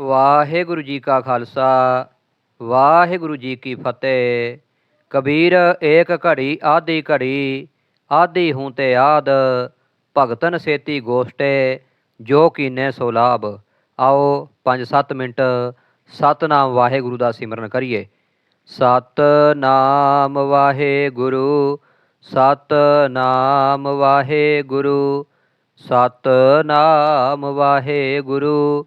ਵਾਹਿਗੁਰੂ ਜੀ ਕਾ ਖਾਲਸਾ, ਵਾਹਿਗੁਰੂ ਜੀ ਕੀ ਫਤਿਹ। ਕਬੀਰ ਏਕ ਘੜੀ, ਆਦੀ ਘੜੀ, ਆਦੀ ਹੂੰ ਤੇ ਆਦ, ਭਗਤਨ ਸੇਤੀ ਗੋਸ਼ਟੇ, ਜੋ ਕੀਨੇ ਸੋ ਲਾਭ। ਆਓ 5-7 ਮਿੰਟ ਸਤਨਾਮ ਵਾਹਿਗੁਰੂ ਦਾ ਸਿਮਰਨ ਕਰੀਏ। ਸਤਨਾਮ ਵਾਹਿਗੁਰੂ ਸਤਨਾਮ ਵਾਹਿਗੁਰੂ ਸਤਨਾਮ ਵਾਹਿਗੁਰੂ